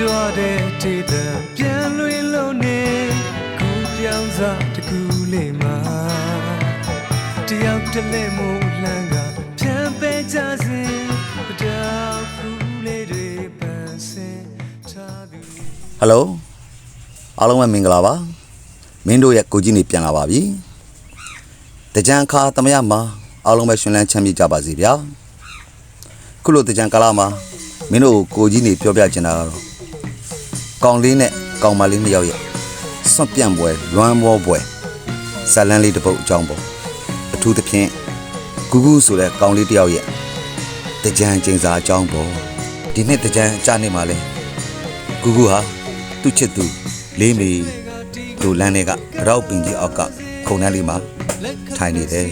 ကြွတဲ့ဒေသပြန်လွင်လို့နေကိုပြောင်းစားတကူလေးမှာတယောက်တစ်လက်မို့လှမ်းကဖြန်ပဲကြစဉ်ပတောက်ဖူးလေးတွေပန်းစင်ထားသူဟယ်လိုအားလုံးပဲမင်္ဂလာပါမင်းတို့ရဲ့ကိုကြီးနေပြန်လာပါပြီတကြံခါသမယမှာအားလုံးပဲရှင်လန်းချမ်းမြေ့ကြပါစေဗျာခုလိုတကြံကာလမှာမင်းတို့ကိုကြီးနေပြောပြချင်တာကတော့ ကောင်လေးနဲ့ကောင်မလေးနှစ်ယောက်ရဲ့စွန့်ပြန့်ပွဲလွမ်းမောပွဲဇာလန်းလေးတစ်ပုတ်အကြောင်းပေါ့အထူးသဖြင့်ဂူဂူဆိုတဲ့ကောင်လေးတစ်ယောက်ရဲ့တကြံကျင်းစာအကြောင်းပေါ့ဒီနှစ်တကြံအကြနေမှာလဲကူကူဟာသူ့ချစ်သူလေးမီဒိုလန်းတွေကရောက်ပင်ကြီးအောက်ကခုံနှန်းလေးမှာထိုင်နေတယ်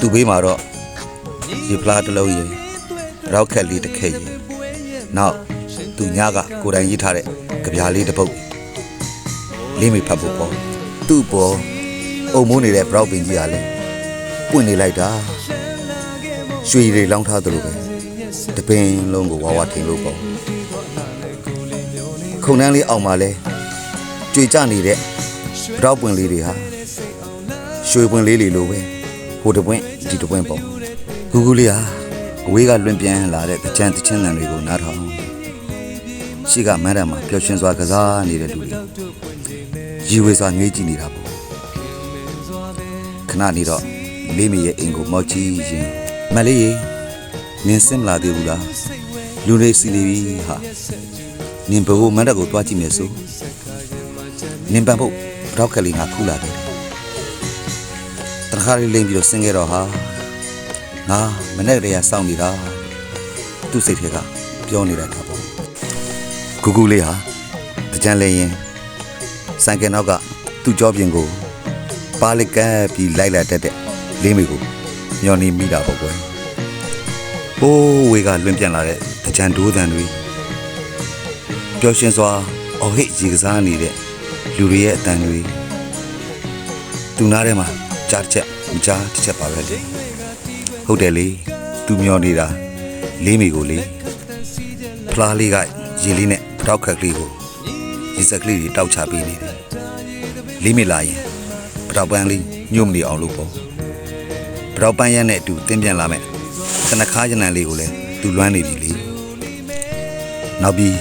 သူ့ဘေးမှာတော့ရေဖလားတစ်လုံးရေရောက်ခက်လေးတစ်ခက်ရေနောက် သူညကကိုယ်တိုင်ရေးထားတဲ့ကြပြားလေးတစ်ပုတ်လေးမီဖတ်ဖို့ပေါ့သူ့ပေါ်အုံမိုးနေတဲ့ဘရောက်ပင်ကြီးကလည်းပွင့်နေလိုက်တာရွှေရီလောင်းထားသလိုပဲတပင်လုံးကိုဝါဝါထင်လို့ပေါ့ခုံနှန်းလေးအောင်မှာလဲကြွေကြနေတဲ့ဗတော့ပွင့်လေးတွေဟာရွှေပွင့်လေးတွေလိုပဲဟိုတပွင့်ဒီတပွင့်ပေါ့ဂူဂူလေးဟာအဝေးကလွင်ပြန်လာတဲ့တချမ်းတချင်းတန်တွေကိုနားထောင် ရှိကမန်းတံမှာပျော်ရွှင်စွာကစားနေတဲ့လူတွေရီဝေစွာငေးကြည့်နေတာပေါ့ခဏနေတော့လေးမရဲ့အိမ်ကိုမောက်ကြည့်ရင်မလေးရေနင်းစင်မလာသေးဘူးလားလူတွေစီနေပြီဟာနင်ဘိုးမန္တကိုတွားကြည့်မယ်ဆိုနင်ပန်ဖို့ရောက်ခက်လေးငါခုလာတယ်တခါလေးလိမ့်ပြီးတော့ဆင်းခဲ့တော့ဟာငါမနဲ့တည်းကစောင့်နေတာသူ့စိတ်ထဲကပြောနေတာတော့ပေါ့ ဂူဂူလေးဟာတကြံလဲရင်ဆိုင်ကယ်နောက်ကသူ့ကြောပြင်ကိုပါလက်ကပ်ပြီးလိုက်လာတတ်တဲ့လေးမေကိုညော်နေမိတာပေါ့ကွယ်ဟိုးဝေကလွင်ပြန်လာတဲ့တကြံဒိုးတန်တွေပျော်ရွှင်စွာအော်ဟစ်ရေကစားနေတဲ့လူတွေရဲ့အတန်တွေသူနားထဲမှာကြားတစ်ချက်မကြားတစ်ချက်ပါပဲလေဟုတ်တယ်လေသူမျောနေတာလေးမိကိုလေဖလားလေးကရေလေးနဲ့ တောက်ခက်ကလေးကိုရေစက်ကလေးတွေတောက်ချပေးနေတယ်လေးမိလာရင်ပတောက်ပန်းလေးညှို့မနေအောင်လို့ပေါ့ပတောက်ပန်းရမ်းနဲ့အတူတင်းပြန်လာမယ်ခဏခါကျနံလေးကိုလည်းသူလွမ်းနေပြီလေနောက်ပြီး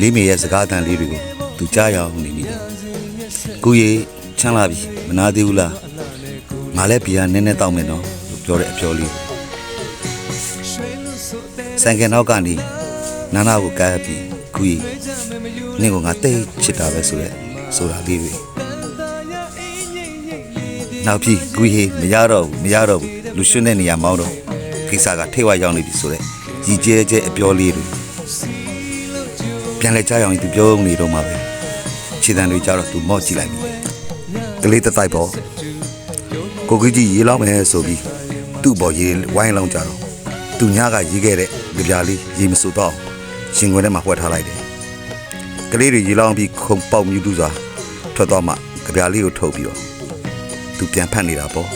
လေးမေရဲ့စကားအတန်လေးတွေကိုသူကြားရအောင်နေမိတယ်။ကိုကြီးချမ်းလာပြီမနာသေးဘူးလား။ငါလည်းဘီယာနည်းနည်းတောက်မယ်နော်လို့ပြောတဲ့အပြောလေး။ဆိုင်ကယ်နောက်ကနေနာနာကိုကားပြီးကိုကြီး နင့်ကငါတိတ်ချစ်တာပဲဆိုရက်ဆိုတာလေးတွေနောက်ပြီးကိုကြီးမရတော့ဘူးမရတော့ဘူးလူရှင်တဲ့နေရာမောင်းတော့ကိစ္စကထိတ်ဝရောက်နေပြီဆိုရက်ရီကျဲကျဲအပြောလေးတွေပြန်လဲကြားရအောင်သူပြောနေတော့မှာပဲခြေတံတွေကြတော့သူမော့ကြည့်လိုက်ပြီကလေးတတိုက်ပေါ့ကိုကြီးကြီးရေလောင်းမယ်ဆိုပြီးသူ့ဘော်ရေဝိုင်းလောင်းကြတော့သူညကရေးခဲ့တဲ့ကြပြားလေးရေမစိုးတော့ရှင်ခွင်ထဲမှာဖွက်ထားလိုက်တယ် ကလေးတွေရေလောင်းပြီးခုံပေါက်မြူးတူစွာထွက်တော့မှကြပြားလေးကိုထုတ်ပြီးတော့သူပြန်ဖတ်နေတာပေါ့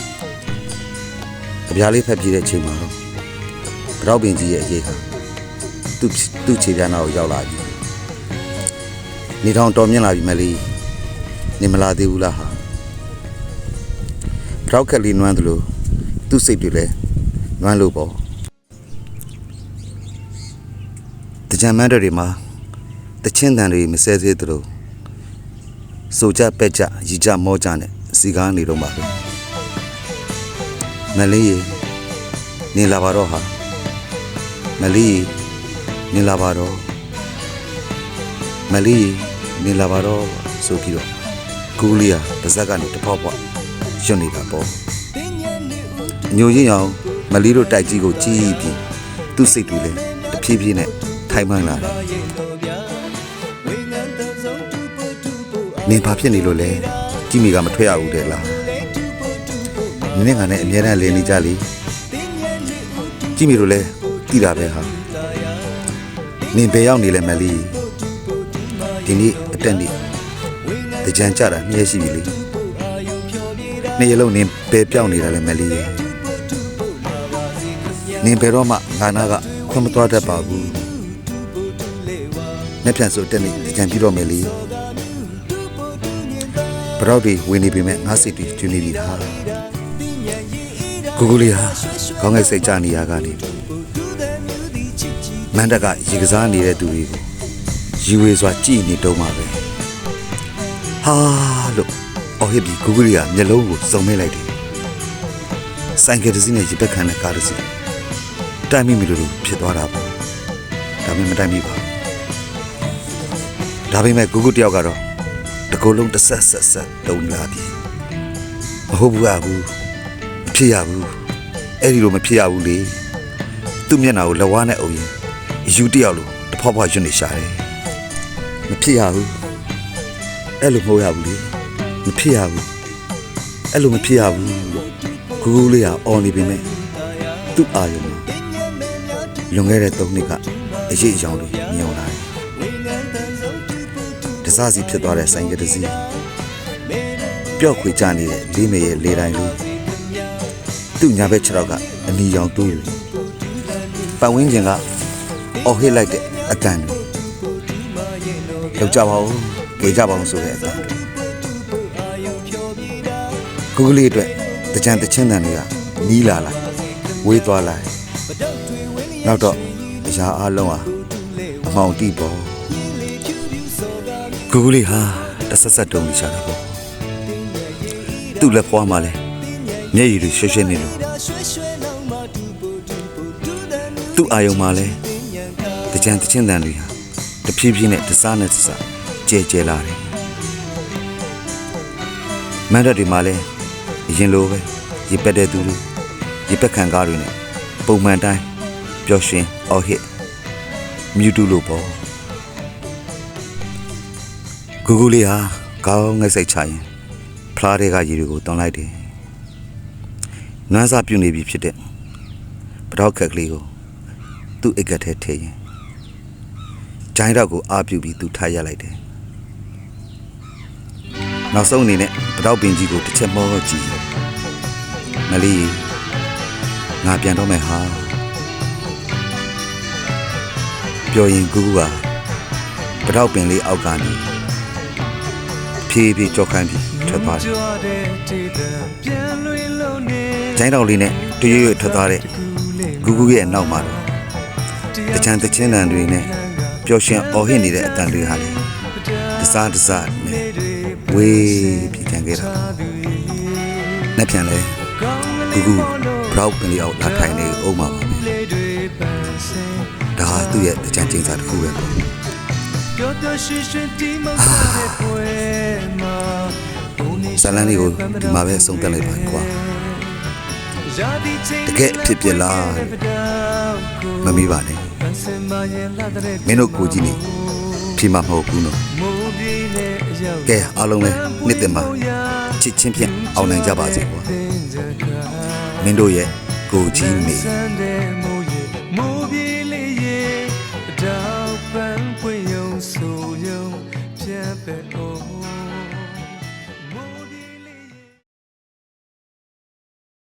ကြပြားလေးဖတ်ပြတဲ့အချိန်မှာတော့ကြောက်ပင်ကြီးရဲ့အရေးဟာသူ့သူ့ခြေပြန်တော်ကိုရောက်လာပြီနေထောင်တော်မြင့်လာပြီမလေးနေမလာသေးဘူးလားဟာကြောက်ခက်လေးနွမ်းသလိုသူ့စိတ်တွေလည်းနွမ်းလို့ပေါ့တကြံမန်းတွေမှာ တချင်းတန်တွေမစဲသေးသလိုစိုးကြပက်ကြရီကြမောကြနဲ့စီကားနေတော့မှာပဲမလေးရေနေလာပါတော့ဟာမလေးရေနေလာပါတော့မလီနေလာပါတော့ဆိုပြီးတော့ကူလီယာပါဇက်ကနေတပေါက်ပေါက်ရွတ်နေတာပေါ့ညိုရင်အောင်မလီတို့တိုက်ကြီးကိုကြည့်ပြီးသူ့စိတ်တွေလည်းတဖြည်းဖြည်းနဲ့ထိုင်မှန်းလာတယ် နေဘာဖြစ်နေလို့လဲကြည့်မိကမထွက်ရဘူးတဲ့လားနင်းနဲ့ငါနဲ့အမြဲတမ်းလင်းနေကြလေကြည့်မိလို့လဲတိတာပဲဟာနင်ဘယ်ရောက်နေလဲမလီဒီနေ့အတက်နေ့တကြံကြတာမြဲရှိပြီလေနေ့ရလုံးနင်းဘယ်ပြောင်းနေတာလဲမလီရဲ့နင်းဘယ်တော့မှငါနာကခွင့်မသွားတတ်ပါဘူးနှစ်ပြန်ဆိုတက်နေကြံပြတော့မယ်လေ ပရောက်တွေဝင်နေပြီမဲ့ငါစိတ်တွေကျွနေပြီဟာကိုကိုလေးဟာခေါင်းငယ်စိတ်ကြနေရကနေမန္တကရေကစားနေတဲ့သူတွေကိုရီဝေစွာကြည်နေတော့မှာပဲဟာလို့အော်ဟစ်ပြီးကိုကိုလေးကမျက်လုံးကိုစုံမဲလိုက်တယ်ဆိုင်ကယ်တစ်စီးနဲ့ရေပက်ခံတဲ့ကားတစ်စီးတိုက်မိမိလို့ဖြစ်သွားတာပေါ့ဒါပေမဲ့မတိုက်မိပါဘူးဒါပေမဲ့ကိုကိုတယောက်ကတော့ တကူလုံးတစ်ဆက်ဆက်ဆက်တုံလာပြီမဟုတ်ဘူးအဘူးမဖြစ်ရဘူးအဲ့ဒီလိုမဖြစ်ရဘူးလေသူ့မျက်နှာကိုလက်ဝါးနဲ့အုပ်ရင်အယူတယောက်လိုတစ်ဖွားဖွားရွတ်နေရှာတယ်မဖြစ်ရဘူးအဲ့လိုမဟုတ်ရဘူးလေမဖြစ်ရဘူးအဲ့လိုမဖြစ်ရဘူးလို့ကိုကိုလေးကအော်နေပြီမဲ့သူ့အာယုံမှာလွန်ခဲ့တဲ့၃နှစ်ကအရေးအယောင်တွေမြင်လာတယ်တ စားစီဖြစ်သွားတဲ့ဆိုင်ကတစ်စီးပျော့ခွေကြနေတဲ့လေးမေရဲ့လေတိုင်းလူသူ့ညာဘက်ခြေထောက်ကအနီရောင်တိုးယူပတ်ဝန်းကျင်ကအော်ဟစ်လိုက်တဲ့အတန်တွေလောက်ကြပါဦးကြေကြပါဦးဆိုတဲ့အတန်ကိုကလေးအတွက်တကြံတချင်းတန်တွေကနီးလာလိုက်ဝေးသွားလိုက်နောက်တော့အရာအလုံးဟာအမောင်တိပေါ် ဂူဂူလေးဟာတဆက်ဆက်တုံးနေချတာပေါ့သူ့လက်ဖွားမှာလဲမျက်ရည်တွေရွှဲရွှဲနေလို့သူ့အာယုံမှာလဲတကြံတချင်းတန်တွေဟာတဖြည်းဖြည်းနဲ့တစားနဲ့တစားကျဲကျဲလာတယ်မန်ဒတ်တွေမှာလဲအရင်လိုပဲရေပက်တဲ့သူတွေရေပက်ခံကားတွေနဲ့ပုံမှန်တိုင်းပျော်ရွှင်အော်ဟစ်မြူတူလို့ပေါ့ ဂူဂူလေးဟာကောင်းငိုက်စိတ်ချရင်ဖလားတွေကရေတွေကိုတွန်းလိုက်တယ်။နန်းစားပြုတ်နေပြီဖြစ်တဲ့ပတောက်ခက်ကလေးကိုသူ့အိတ်ကထဲထည့်ရင်ဂျိုင်းတော့ကိုအားပြုတ်ပြီးသူထားရလိုက်တယ်။နောက်ဆုံးအနေနဲ့ပတောက်ပင်ကြီးကိုတစ်ချက်မောကြည့်တယ်။မလီငါပြန်တော့မယ်ဟာပြောရင်ဂူဂူကပတောက်ပင်လေးအောက်ကနေ ဖြည်းဖြည်းကြောက်ခိုင်းပြီးထွက်သွားတယ်ကြွတဲ့တေးတဲ့ပြန်လွင်လုံးနေ။ကျိုင်းတော်လေးနဲ့တရွရွထွက်သွားတဲ့ဂူဂူရဲ့နောက်မှာတော့တချမ်းတချင်းတန်တွေနဲ့ပျော်ရွှင်အော်ဟစ်နေတဲ့အတန်တွေဟာလေတစားတစားနဲ့ဝေးပြီးကြံခဲ့တာ။နှစ်ပြန်လဲဂူဂူဘရောက်ပင်လေးအောင်လာထိုင်နေအောင်မှာပါပဲလေးတွေပန်းစင်။ဒါဟာသူ့ရဲ့တချမ်းချင်းစာတစ်ခုပဲပေါ့ ဇာလန်လေးကိုဒီမှာပဲဆုံးသက်လိုက်ပါကွာရာဒီချင်း။တကယ်အဖြစ်ပြစ်လားမမီးပါနဲ့ပန်းစင်မရဲ့လာတဲ့။မင်းတို့ကိုကြီးနေဖြေမှာမဟုတ်ဘူးနော်မိုးပြေးနဲ့အရောက်။ကဲအားလုံးလဲနှစ်သက်မှာချစ်ချင်းဖြင့်အောင်နိုင်ကြပါစေကွာ။မင်းတို့ရဲ့ကိုကြီးနေ